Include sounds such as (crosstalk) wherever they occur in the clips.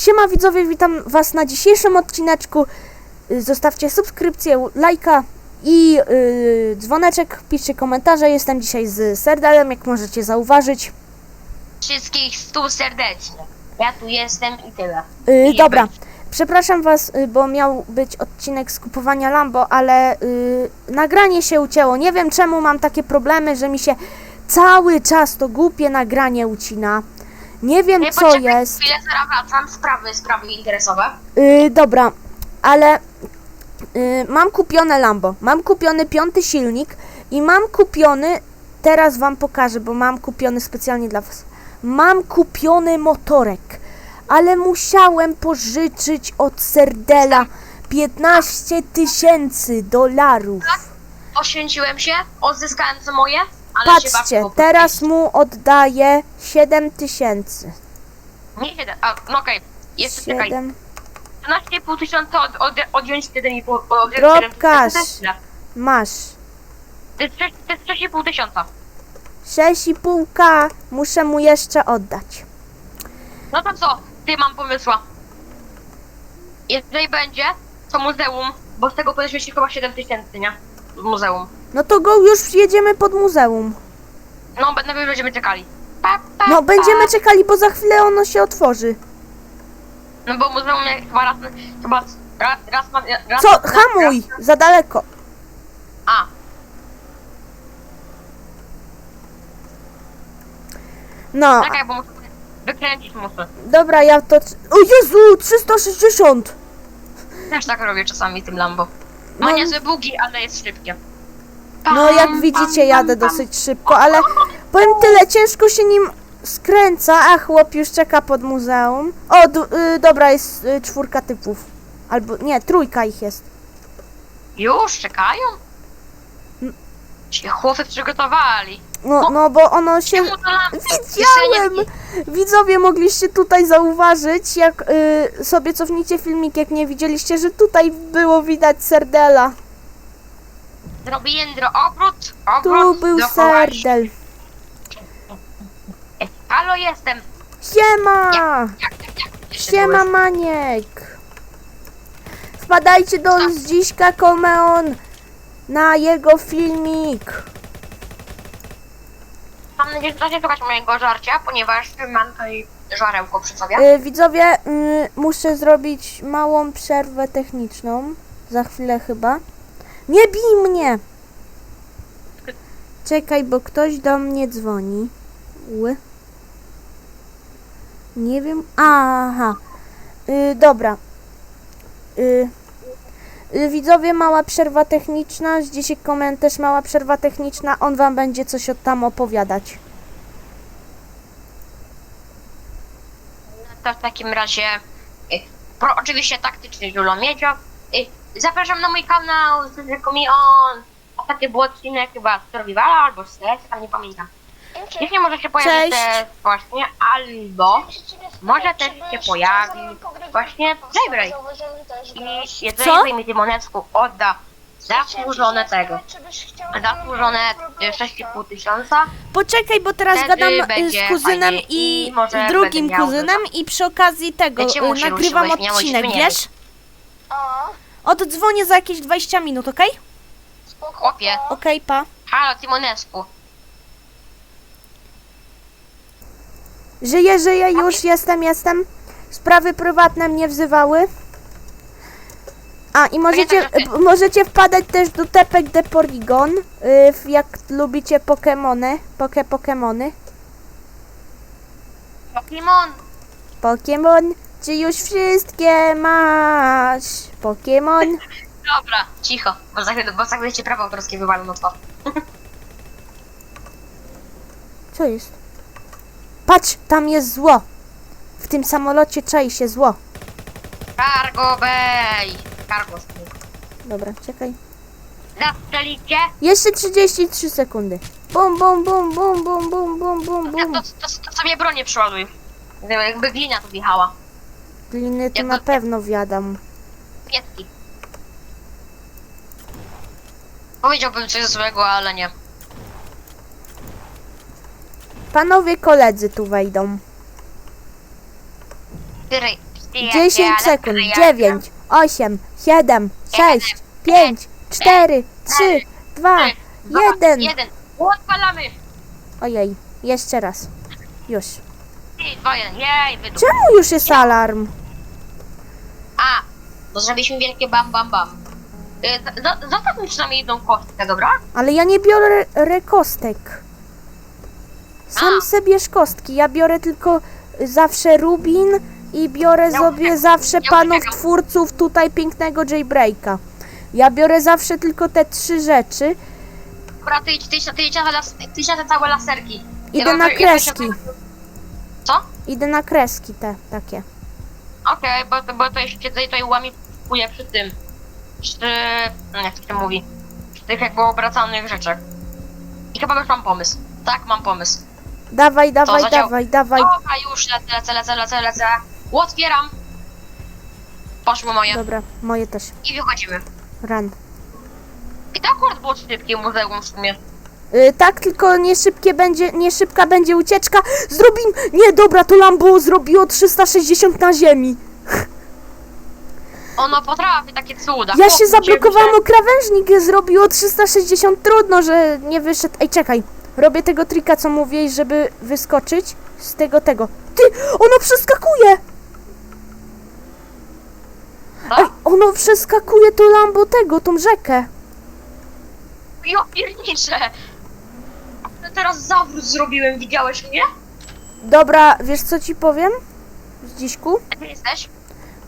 Siema widzowie, witam was na dzisiejszym odcineczku. Y, Zostawcie subskrypcję, lajka i yy, dzwoneczek, piszcie komentarze. Jestem dzisiaj z Serdalem, jak możecie zauważyć. Wszystkich stu serdecznie. Ja tu jestem i tyle. Yy, I dobra, być. przepraszam was, y, bo miał być odcinek z kupowania Lambo, ale y, nagranie się ucięło. Nie wiem czemu mam takie problemy, że mi się cały czas to głupie nagranie ucina. Nie wiem co poczekaj jest. Chwilę, zaraz wracam. Sprawy, sprawy interesowe. Yy, dobra, ale yy, mam kupione Lambo, mam kupiony piąty silnik i mam kupiony, teraz wam pokażę, bo mam kupiony specjalnie dla was. Mam kupiony motorek, ale musiałem pożyczyć od Serdela 15 tysięcy dolarów. Oświęciłem się, odzyskałem co moje, ale się Patrzcie, bardzo teraz mu oddaję 7 tysięcy. Nie siedem, a, no okej. Jeszcze czekaj. 7. 12,5 tysiąca od, od, odjąć 7,5 od Drobkarz. To jest ile? Masz. To jest sześć- to jest 6,5 tysiąca. 6,5k muszę mu jeszcze oddać. No to co? Ty mam pomysła. Jeżeli będzie, to muzeum, bo z tego podeszło się chyba 7 tysięcy, nie? Z muzeum. No to go już jedziemy pod muzeum. No, najpierw będziemy czekali. Pa, pa, No pa. będziemy czekali, bo za chwilę ono się otworzy. No bo muzeum jak chyba raz, chyba raz, raz, ma- raz Co? raz- Hamuj! Za daleko. A, No, czekaj, bo muszę wykręcić muszę. dobra, ja to... O Jezu, 360! Też tak robię czasami tym Lambo. Ma No. niezłe bugi, ale jest szybkie. No jak widzicie, jadę dosyć szybko, ale powiem tyle, ciężko się nim skręca, a chłop już czeka pod muzeum. O, y, dobra, jest y, czwórka typów. Albo, nie, trójka ich jest. Już czekają? Się chłopcy przygotowali. No, no bo ono się... Widziałem! Widzowie mogliście tutaj zauważyć, jak y, sobie cofnijcie filmik, jak nie widzieliście, że tutaj było widać serdela. Zrobię jędro, obrót, Tu obrót. był dookoła. serdel. Halo, jestem. Siema! Jak, jak, jak? Jeszcze Siema byłeś. Maniek! Wpadajcie do Zdziśka Komeon na jego filmik. Mam nadzieję, że dacie słuchać mojego żarcia, ponieważ mam tutaj żarełko przy sobie. Y, widzowie, y, muszę zrobić małą przerwę techniczną. Za chwilę chyba. Nie bij mnie! Czekaj, bo ktoś do mnie dzwoni. Ły. Nie wiem. Aha. Y, dobra. Y, y, widzowie, mała przerwa techniczna. Dzisiaj koment też mała przerwa techniczna. On wam będzie coś od tam opowiadać. To w takim razie, y, pro, oczywiście taktyczny Julo Miedzio. Y, Zapraszam na mój kanał, tylko mi on. Ostatnio był odcinek chyba z Survivala albo z Stress, ale nie pamiętam. Jeśli może się pojawić Cześć. też właśnie, albo może też się pojawi właśnie Daybreak. I jeżeli mi Tymonecku odda zasłużone tego, zasłużone y, 6,5 tysiąca, Poczekaj, bo teraz Wtedy gadam y, będzie z kuzynem fajnie i i może z drugim będę miał kuzynem i przy okazji tego y, nagrywam odcinek, wiesz? Oddzwonię za jakieś 20 minut, okej? chłopie, Okej, pa. halo Tymonecku, Żyję, żyję, już jestem, jestem. Sprawy prywatne mnie wzywały. A i możecie, możecie wpadać też do Tepek de Porygon, y, w- jak lubicie Pokemony, poke Pokemony. Pokemon, Pokemon, czy już wszystkie masz? Pokemon. dobra, cicho, bo za chwilę, bo za chwilę cię prawo autorskie wywalą na twarz. (laughs) Co jest? Patrz, tam jest zło. W tym samolocie czai się zło. Cargo Bay, cargo. Dobra, czekaj. Zastrzelicie? Jeszcze 33 sekundy. Bum, bum, bum, bum, bum, bum, bum, bum, Ja bum. to, to, to sobie bronię przyładuj. Jakby glina tu wjechała. Gliny to na pewno wiadam. Pietki. Powiedziałbym coś złego, ale nie. Panowie koledzy tu wejdą. Ty, Pijecie, 10 ale sekund. pijecie. 9, 8, 7, 6, 5, 4, 3, 2, Trzy, dwa, 1. Jeden. Odpalamy. Ojej, jeszcze raz. Już. Trzy, dwa, jeden. Jej, wydup. Czemu już jest alarm? A, bo zrobiliśmy wielkie bam, bam, bam. Y, Zostaw mi przynajmniej jedną kostkę, dobra? Ale ja nie biorę re- kostek. Sam A. sobie bierz kostki. Ja biorę tylko zawsze Rubin i biorę Ja sobie uciekam. zawsze Ja panów uciekam. twórców tutaj pięknego Jaybreaka. Ja biorę zawsze tylko te trzy rzeczy. Dobra, ty idź, ty idź, ty idź na, las, ty idź na te całe laserki. Idę na ja kreski. Co? Idę na kreski te takie. Okej, bo, bo to jeszcze tutaj, tutaj łamikuję przy tym. Przy... jak to się mówi? Przy tych jakby obracanych rzeczach. I chyba już mam pomysł. Tak, mam pomysł. Dawaj, dawaj, zadział- dawaj, dawaj. Dobra, już lecę, lecę, lecę, lecę, lecę. Otwieram. Poszły moje. Dobra, moje też. I wychodzimy. Run. I to akurat było szybkie muzeum w sumie. Y, tak, tylko nie szybkie będzie, nie szybka będzie ucieczka. Zrobim. Nie, dobra, to Lambo zrobiło 360 na ziemi. Ono potrafi takie cuda. Ja się zablokowałam o krawężnik, zrobiło 360. Trudno, że nie wyszedł. Ej, czekaj. Robię tego trika, co mówiłeś, żeby wyskoczyć z tego, tego. Ty, ono przeskakuje! Ej, ono przeskakuje to Lambo tego, tą rzekę. Ja pierniczę. Teraz zawrót zrobiłem, widziałeś mnie? Dobra, wiesz co ci powiem? Zdziśku? Gdzie jesteś?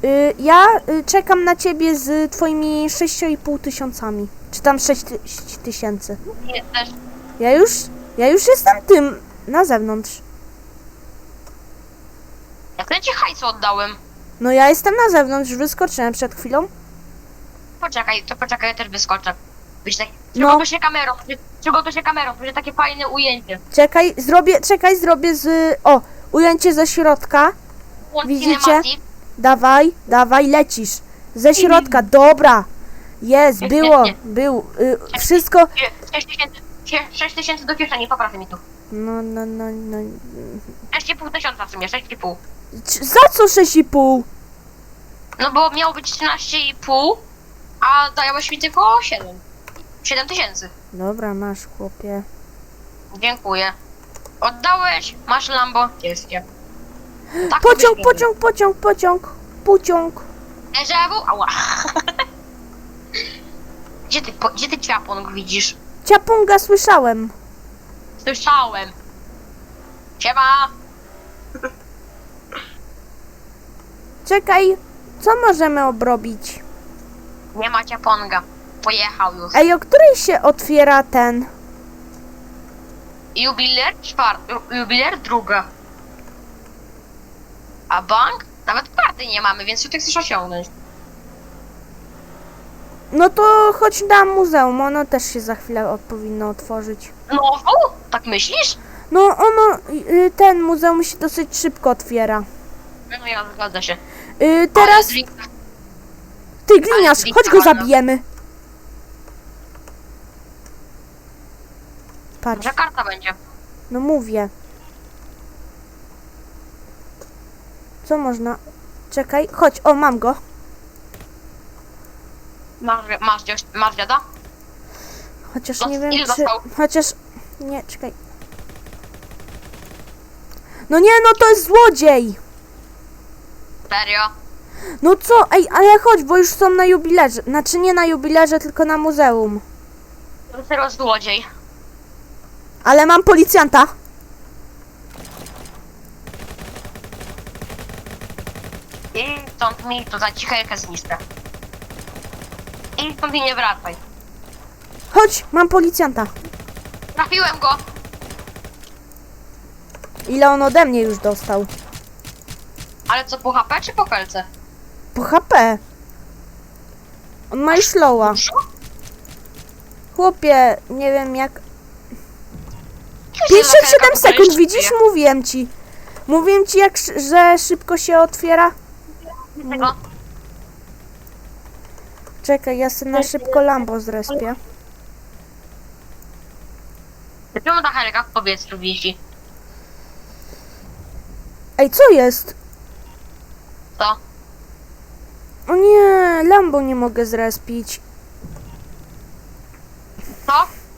Y, ja y, czekam na ciebie z twoimi 6,5 tysiącami. Czy tam 6 ty- tysięcy. Gdzie jesteś? Ja już, ja już jestem tym na zewnątrz. Jak ja ci hajsu oddałem? No ja jestem na zewnątrz, wyskoczyłem przed chwilą. Poczekaj, to poczekaj, ja też wyskoczę. Być tak... No. Przygotuj się kamerą, przy- przygotuj się kamerą, będzie takie fajne ujęcie. Czekaj, zrobię, czekaj, zrobię z... O, ujęcie ze środka. Włącz Widzicie? cinematic. Dawaj, dawaj, lecisz. Ze środka, dobra. Jest, było, był. Y, wszystko... 6 tysięcy, 6 tysięcy do kieszeni, poprawię mi tu. No, no, no, no. 6,5 tysiąca w sumie, 6,5. C- Za co 6,5? No bo miało być 13,5, a dałeś mi tylko 7. 7 tysięcy. Dobra, masz, chłopie. Dziękuję. Oddałeś, masz Lambo, cieskie. Tak Pociąg, pociąg, pociąg, pociąg. Pociąg. Drzewu? Ała. (laughs) Gdzie ty, po, gdzie ty ciapong widzisz? Ciapunga słyszałem. Słyszałem. Siema. Czekaj, co możemy obrobić? Nie ma ciaponga. Pojechał już. Ej, o której się otwiera ten? Jubiler czwarty, jubiler druga. A bank? Nawet karty nie mamy, więc co ty chcesz osiągnąć? No to chodź na muzeum, ono też się za chwilę o- powinno otworzyć. No, tak myślisz? No ono, y, ten muzeum się dosyć szybko otwiera. No ja zgadza się. Y, teraz, drink- ty gliniarz, chodź go zabijemy. Patrz, Może karta będzie. no mówię. Co można? Czekaj, chodź, o mam go. Masz, masz, masz dziada? Chociaż Dos- nie wiem czy... dostał? Chociaż... Nie, czekaj. No nie, no to jest złodziej! Serio? No co? Ej, ale chodź, bo już są na jubilerze. Znaczy nie na jubilerze, tylko na muzeum. To serio złodziej. Ale mam policjanta. I stąd mi to za cichejkę zniszczę. I stąd mi nie wracaj. Chodź, mam policjanta. Trafiłem go! Ile on ode mnie już dostał? Ale co, po HP czy po kelce? Po HP. On ma już. Dużo? Chłopie, nie wiem jak... Co się za 57 kelka sekund, widzisz? Mówiłem ci. Mówiłem ci, jak, sz- że szybko się otwiera. Tego? Czekaj, ja sobie na szybko Lambo zrespię. Czemu ta helka w powietrzu wisi? Ej, co jest? Co? O nie, Lambo nie mogę zrespić. Co?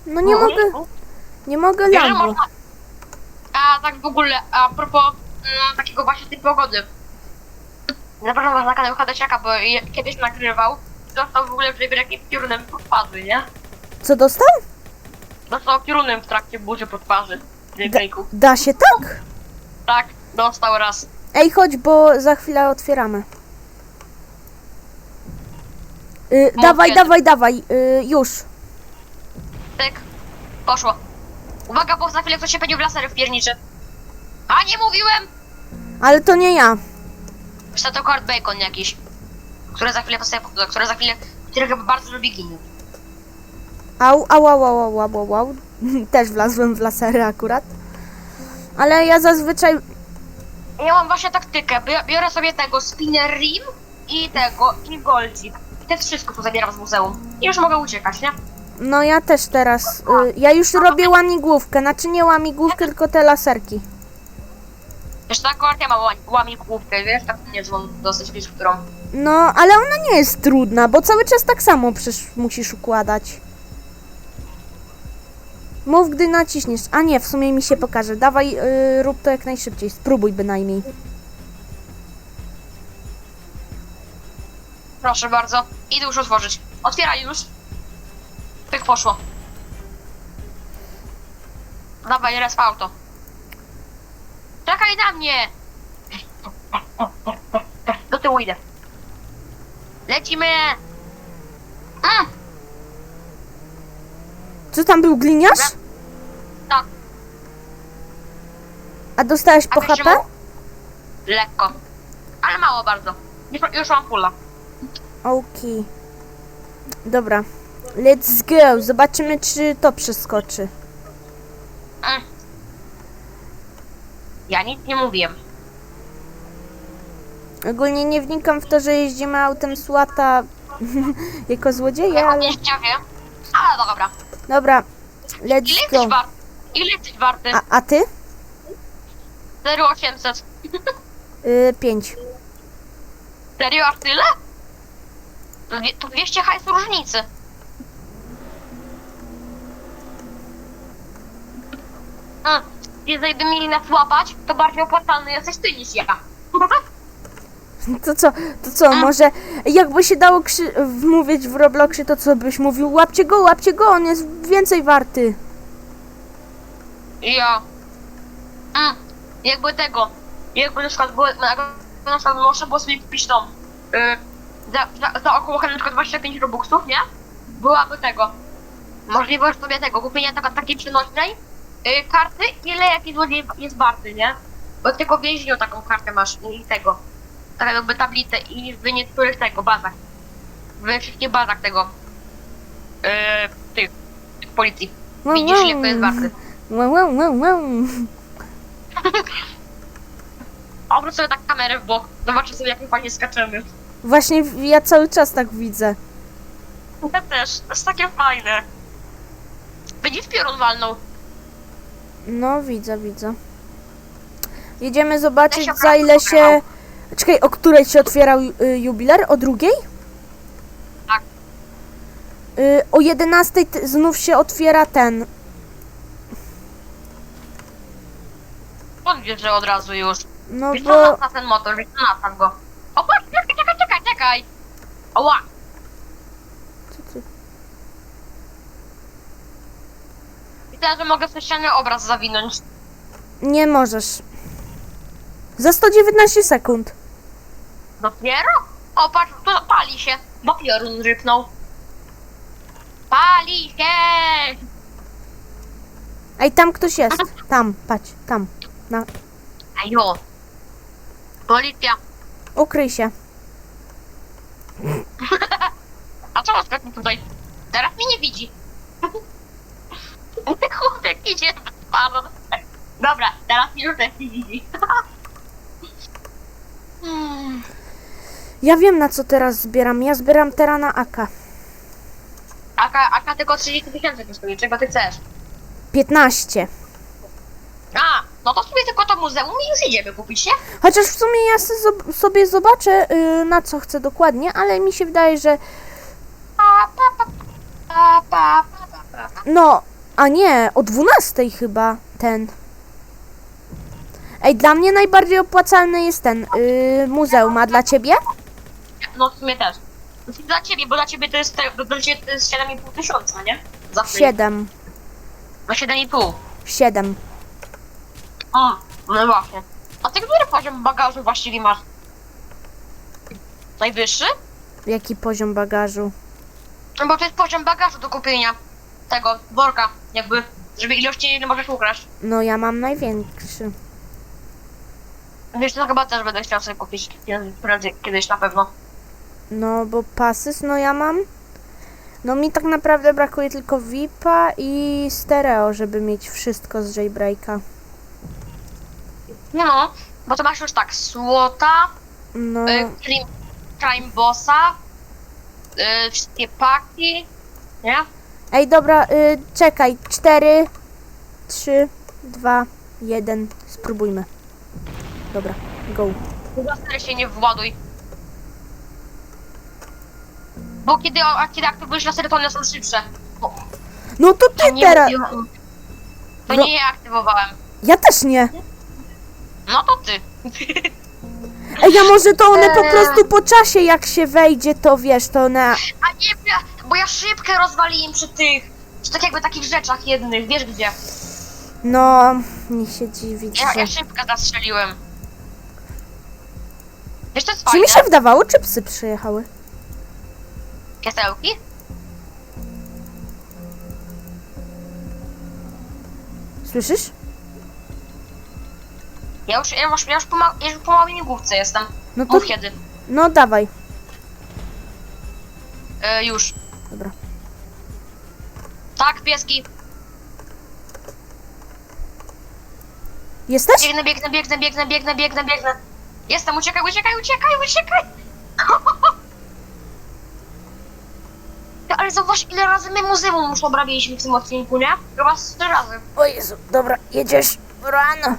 No nie mogę, nie mogę Wiesz, że Lambo. można... A tak w ogóle, a propos mm, takiego właśnie tej pogody. Zapraszam was na kanał Hadesiaka, bo je, kiedyś nagrywał. Dostał w ogóle w jakim piorunem po twarzy, nie? Co dostał? Dostał piorunem w trakcie burzy po twarzy. W. Da się tak? Tak, dostał raz. Ej, chodź, bo za chwilę otwieramy. Y, dawaj, dawaj, dawaj, y, już. Tyk. Poszło. Uwaga, bo za chwilę ktoś się będzie w lasery wpierniczy. A nie mówiłem! Ale to nie ja. Że to Kurt Bacon jakiś. Który za chwilę postaje, który za chwilę, który chyba bardzo lubi ginąć. Au, au, au, au, au, au, au, au. (laughs) Też wlazłem w lasery akurat. Ale ja zazwyczaj... Ja mam właśnie taktykę, Bi- biorę sobie tego Spinner Rim i tego, i Goldzik. I to jest wszystko, co zabieram z muzeum. I już mogę uciekać, nie? No ja też teraz... Y, ja już robię łamigłówkę. Znaczy nie łamigłówkę, tylko te laserki. Tak, akurat mam ła- łamigłówkę, wiesz, tak nie złą dosyć, wiesz, którą... No, ale ona nie jest trudna, bo cały czas tak samo przecież musisz układać. Mów, gdy naciśniesz. A nie, w sumie mi się pokaże. Dawaj, y, rób to jak najszybciej. Spróbuj bynajmniej. Proszę bardzo. Idę już otworzyć. Otwieraj już. Tyk poszło. Dawaj, resp auto. Czekaj na mnie! Do tyłu idę. Lecimy! Mm, Co tam był gliniarz? tak, A dostałeś a po wiesz, HP? Lekko. Ale mało bardzo. Już, już mam fulla. Okej. Dobra. Let's go. Zobaczymy, czy to przeskoczy. Mm. Ja nic nie mówiłem. Ogólnie nie wnikam w to, że jeździmy autem Słata (laughs) jako złodzieje, Ja ale... nie wiem. Ale dobra. Dobra. Ile Let's jesteś go. wart? Ile jesteś warty? A, a ty? 0800. (laughs) Y, pięć. Serio, aż tyle? To, dwie- to 200 hajsu różnicy. Jeżeli mieli nas łapać, to bardziej opłacalny jesteś ty niż ja. (laughs) To co, to co, może jakby się dało krzy- mówić w Robloxie, to co byś mówił? Łapcie go, łapcie go, on jest więcej warty. Ja. Mm, jakby tego. Jakby na przykład było, jakby na przykład można było sobie kupić tą. Yy, za, za, za około na przykład 25 robuxów, nie? Byłaby tego. Możliwość sobie tego, kupienia taka, takiej przenośnej yy, karty, ile jaki złodziej jest warty, nie? Bo tylko w więzieniu taką kartę masz i tego. Tak jakby tablicę i w niektórych tego bazach. We wszystkich bazach tego. Yy, tych, tych policji. Widzisz ile to jest warty. Wow, wow, wow, wow. (laughs) Obróć sobie tak kamerę w bok, zobaczę sobie jak my fajnie skaczemy. Właśnie ja cały czas tak widzę. Ja też, to jest takie fajne. Widzisz piorun walnął. No, widzę, widzę. Jedziemy zobaczyć za ile się... Czekaj, o której się otwierał y, jubiler? O drugiej? Tak. Y, o 11 t- znów się otwiera ten. On wie, że od razu już. No Wiesz co, bo... nas na ten motor, wiesz co, go. O, patrz, czekaj, czekaj, czekaj, czekaj. Oła, Co ty? Myślałem, że mogę w ścianę obraz zawinąć. Nie możesz. Za 119 sekund. Dopiero? O, patrz, to pali się, bo piorun rypnął. Pali się! Ej, tam ktoś jest. Tam, patrz, tam. Na, Ajo. Policja. ukryj się. (laughs) A co masz taki tutaj? Teraz mnie nie widzi. Chłopek idzie w twarz. Dobra, teraz nie widzi. Hmm. Ja wiem na co teraz zbieram. Ja zbieram teraz na AK. Aka, aka tylko 30 tysięcy kosztuje, czego ty chcesz? 15. A, No to sobie tylko to muzeum i już idziemy kupić, nie? Chociaż w sumie ja se zob- sobie zobaczę, y, na co chcę dokładnie, ale mi się wydaje, że Pa, pa, pa, pa, pa, pa, pa, pa. no, a nie, o 12 chyba ten. Ej, dla mnie najbardziej opłacalny jest ten y, muzeum, a dla ciebie? No w sumie też. Dla ciebie, bo dla ciebie to jest, te- dla ciebie to jest 7,5 tysiąca, nie? Za chwilę. 7. No 7,5. 7. A, no właśnie. A ty który poziom bagażu właściwie masz? Najwyższy? Jaki poziom bagażu? No bo to jest poziom bagażu do kupienia. Tego, worka, jakby. Żeby ilości nie możesz ukraść. No ja mam największy. Wiesz, to chyba też będę chciał sobie kupić prędzej, kiedyś na pewno. No bo pasys, no ja mam. No mi tak naprawdę brakuje tylko VIPa i stereo, żeby mieć wszystko z Jailbreaka. No, bo to masz już tak, Słota, No, y, Crime, Crime Bossa, y, wszystkie paki, nie? Ej dobra, y, czekaj, 4, 3, 2, 1, spróbujmy. Dobra, go. Zastrę się nie właduj. Bo kiedy, a kiedy aktywujesz lasery, to one są szybsze. Bo No to ty nie teraz, To No. nie ja aktywowałem. ja też nie. No to ty. Ej, a może to one po Eee. prostu po czasie jak się wejdzie, to wiesz, to one... A nie, bo ja, bo ja szybkę rozwaliłem przy tych, przy tak jakby takich rzeczach jednych, wiesz gdzie? No, nie się dziwić, Ja, że... ja szybko zastrzeliłem. Wiesz, to jest Czy fajne. mi się wydawało, czy psy przyjechały? Kiesełki? Słyszysz? Ja już, ja już, ja już, po, ma, ja już po małej migłówce jestem. No to, Mów kiedy. no dawaj. E, już. Dobra. Tak, pieski. Jesteś? Biegnę, biegnę, biegnę, biegnę, biegnę, biegnę, biegnę. Jestem, uciekaj, uciekaj, uciekaj, uciekaj! (laughs) Ale zauważ, ile razy my muzeum już obrabiliśmy w tym odcinku, nie? Chyba z trzy razy. O Jezu, dobra, jedziesz. Rano.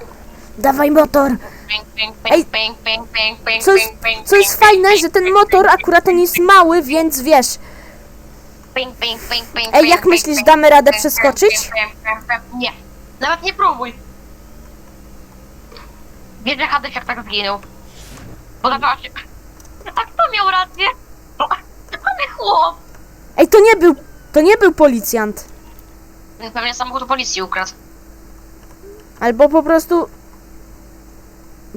Dawaj motor. Ping, ping, Ej, ping, ping, ping, ping, Co jest, ping, ping, co jest ping, fajne, ping, że ten ping, motor akurat on jest mały, więc wiesz. Ping, ping, ping, ping, Ej, jak ping, myślisz, ping, damy radę ping, przeskoczyć? ping, ping, ping, ping. Nie. Nawet nie próbuj. Wiesz, że Hadesiak tak zginął. Bo zaczęła się... A kto miał rację? Ale chłop. Ej, to nie był, to nie był policjant. Pewnie samochód policji ukradł. Albo po prostu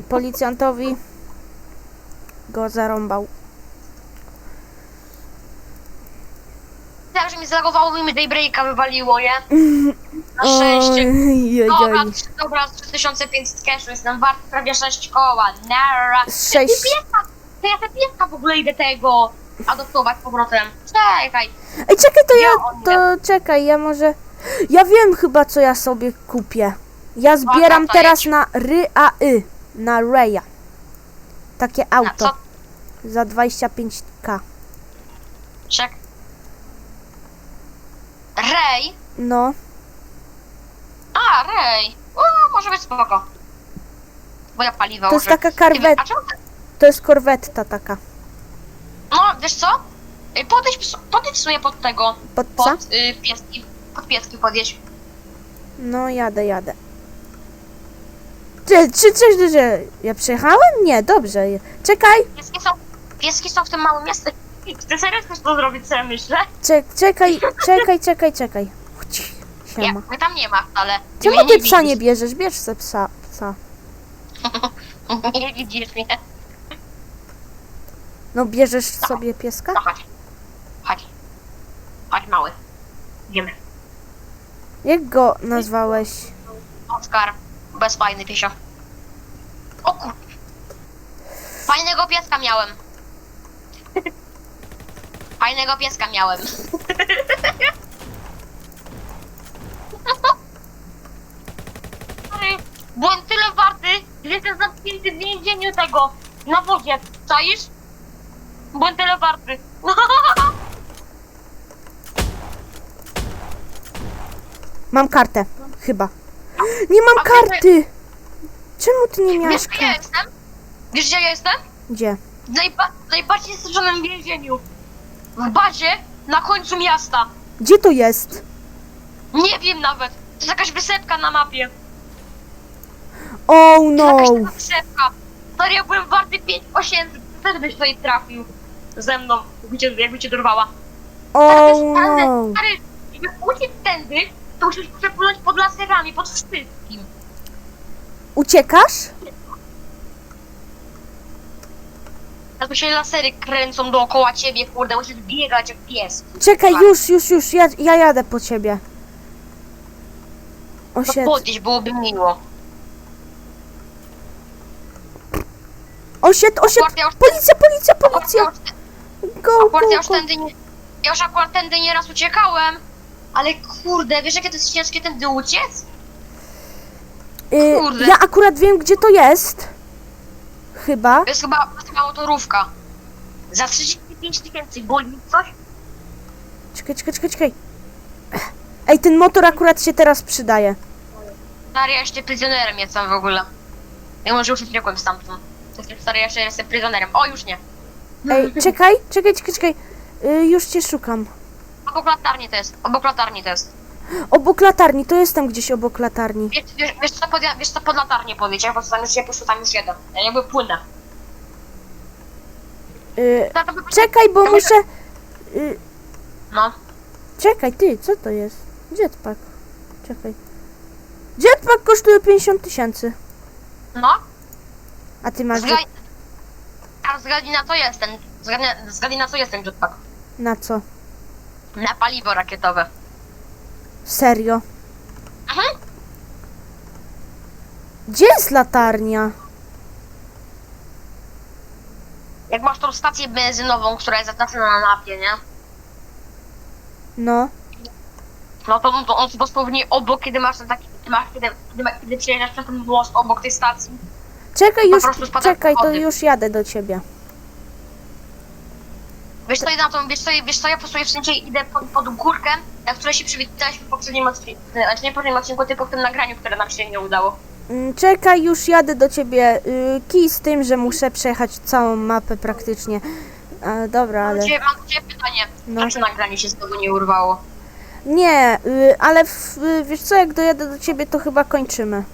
policjantowi go zarąbał. Tak, że mi zlagowało mi daybreaka wywaliło, nie? Na szczęście. Ojej, Dobra, oj. trzy- dobra, z 3500 cashu jestem wart prawie 6 koła. Nara. Z sześć- pieska! To ja te pieska w ogóle idę tego adoptować z powrotem. Czekaj. Ej, czekaj, to ja, Ja on to czekaj, ja może, ja wiem chyba, co ja sobie kupię. Ja zbieram to teraz na ry a y, na Raya. Takie Na auto co? za 25k. Czek. Rej. No, A, Rej. O, może być spoko. Bo ja paliwa to jest taka Ty karweta, A czemu ty... to jest korwetta taka. No, wiesz co? Y, Podejdź, ps- podejdź pod tego. Pod co? Pod y, pieski. Pod pieski podjedź. No, jadę, jadę. Czy, czy, czy, czy, czy, ja przyjechałem? Nie, dobrze. Czekaj, Pieski są, pieski są w tym małym mieście. Ty serio chcesz to zrobić, co ja myślę? czek, czekaj, (laughs) czekaj, czekaj, czekaj. Chodź, Nie, Siema. mnie tam nie ma wcale. Czemu ty psa nie bierzesz? Bierz se psa, psa. (laughs) nie widzisz mnie. No, bierzesz sobie pieska? No chodź. Chodź. Chodź mały. Idziemy. Jak go nazwałeś? Oskar. Bez fajny piesio. O kur... Fajnego pieska miałem. Fajnego pieska miałem. Stary, Byłem tyle warty, że jestem zamknięty w więzieniu tego. Na wozie. Czaisz? Byłem tyle warty. (laughs) Mam kartę, chyba. Nie mam A karty! Czemu ty nie miałeś Wiesz gdzie ja jestem? Wiesz gdzie ja jestem? Gdzie? W najba w najbardziej strzeżonym więzieniu. W bazie na końcu miasta. Gdzie to jest? Nie wiem nawet. To jest jakaś wysepka na mapie. Oh To jest no! jakaś taka wysepka. Stary, ja byłem warty 5 osięcy. Wtedy byś tutaj trafił ze mną, jakby cię, jakby cię dorwała. Oh Stary, no! stary, żeby uciec tędy, to musisz przepłynąć pod laserami, pod wszystkim. Uciekasz? Jak się lasery kręcą dookoła ciebie, kurde, musisz biegać jak pies. Czekaj, już, już, już, ja, ja jadę po ciebie. To Osied... podnieść byłoby miło. Osied, osied! Akurat ja już, Policja, policja, akurat ja policja! już, Go, akurat ja go, już go! tędy nie... Ja już akurat tędy nieraz uciekałem. Ale kurde, wiesz jakie to jest ciężkie tędy uciec? Y, kurde. ja akurat wiem, gdzie to jest. Chyba. To jest chyba, to jest chyba. Za 35 tysięcy boli coś? Czekaj, czekaj, czekaj, czekaj. Ej, ten motor akurat się teraz przydaje. Stary, ja jeszcze pryzjonerem jestem w ogóle. Ja może już uciekłem stamtąd. To jest Stary, ja jeszcze jestem pryzjonerem. O, już nie. Ej, czekaj, czekaj, czekaj, czekaj. Y, już cię szukam. Obok latarni to jest, obok latarni to jest. Obok latarni, to jestem gdzieś obok latarni. Wiesz, wiesz, wiesz, co, pod, wiesz co pod latarnię podejść, ja po prostu tam już, ja po prostu tam już jedę. Ja jakby płynę. Y, to by- czekaj, bo muszę... Y, No. czekaj, ty, co to jest? Jetpack. Czekaj. Jetpack kosztuje 50 tysięcy. No. A ty masz... Zgadnij, jet- a zgadnij na co jest ten, zgadnij, zgadnij na co jest ten jetpack. Na co? Na paliwo rakietowe. Serio? Mhm. Gdzie jest latarnia? Jak masz tą stację benzynową, która jest zaznaczona na mapie, nie? No. No to, to on dosłownie obok, kiedy masz ten taki, kiedy, masz, kiedy, kiedy, ma- kiedy przejeżdżasz przez ten most obok tej stacji. Czekaj, już, prostu spada czekaj, to wody. już jadę do ciebie. Wiesz co, na tą, wiesz co, wiesz co, ja po prostu w sensie idę pod, pod górkę, na której się przywitaliśmy w poprzednim odcinku, znaczy nie w poprzednim odcinku, tylko w tym nagraniu, które nam się nie udało. Mm, Czekaj, już jadę do ciebie. Y, kij z tym, że muszę przejechać całą mapę praktycznie. A, dobra, Mam ale... mam do ciebie pytanie, No. dlaczego nagranie się znowu nie urwało? Nie, y, ale w, y, wiesz co, jak dojadę do ciebie, to chyba kończymy.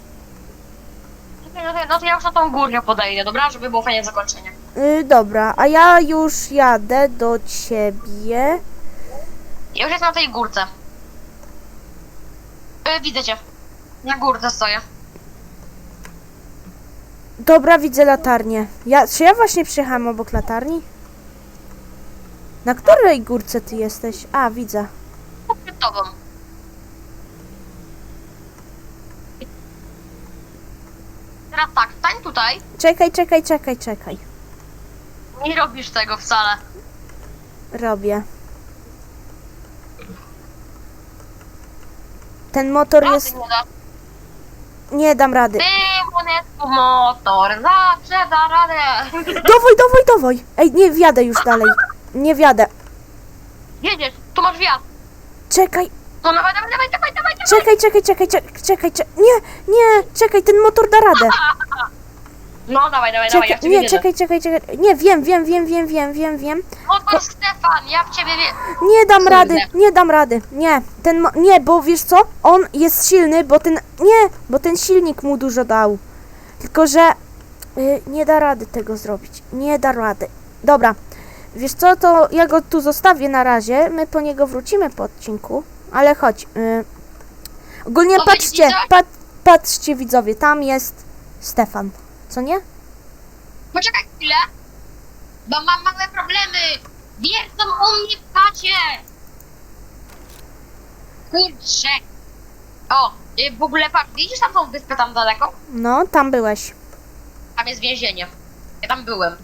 No to, no to ja już na tą górkę podejdę, dobra? Żeby było fajne zakończenie. Y, dobra, a ja już jadę do ciebie. Ja już jestem na tej górce. E, widzę cię. Na górce stoję. Dobra, widzę latarnię. Ja, czy ja właśnie przyjechałam obok latarni? Na której górce ty jesteś? A, widzę. Przed tobą. Teraz tak, stań tutaj. Czekaj, czekaj, czekaj, czekaj. Nie robisz tego wcale. Robię. Ten motor Rady jest... nie dasz. Nie dam rady. Ty, monetku, motor, zawsze da radę. Dawaj, dawaj, dawaj. Ej, nie wjadę już dalej. Nie wjadę. Jedziesz, tu masz wjazd. Czekaj, No dawaj, dawaj, dawaj, dawaj, dawaj. dawaj. czekaj, czekaj, czekaj, czekaj, czekaj, czekaj. Nie, nie, czekaj, ten motor da radę. (laughs) No dawaj, dawaj, dawaj, ja Czekaj, w ciebie nie, wierzę. czekaj, czekaj, czekaj. Nie, wiem, wiem, wiem, wiem, wiem, wiem, wiem. Motor Stefan, ja w ciebie wierzę. Nie dam Kurde. rady, nie dam rady. Nie, ten, mo- nie, bo wiesz co? On jest silny, bo ten, nie, bo ten silnik mu dużo dał. Tylko, że y, nie da rady tego zrobić. Nie da rady. Dobra, wiesz co, to ja go tu zostawię na razie. My po niego wrócimy po odcinku. Ale chodź. Y, ogólnie To patrzcie, widzicie? pat, patrzcie widzowie, tam jest Stefan. Co nie? Poczekaj chwilę, bo mam małe problemy. Wiercą u mnie w chacie. Kurczę. O, y, w ogóle patrz, widzisz tam tą wyspę tam daleko? No, tam byłeś. Tam jest więzienie. Ja tam byłem.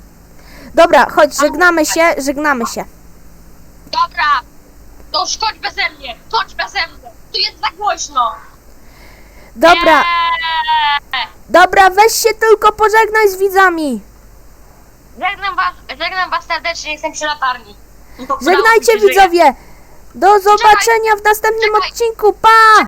Dobra, chodź, żegnamy się, żegnamy się. Dobra, to już chodź beze mnie, chodź beze mnie. Tu jest za głośno. Dobra, Nie. dobra, weź się tylko pożegnaj z widzami. Żegnam was, żegnam was serdecznie, jestem przy latarni. Żegnajcie widzowie. Do zobaczenia w następnym Czekaj. odcinku. Pa!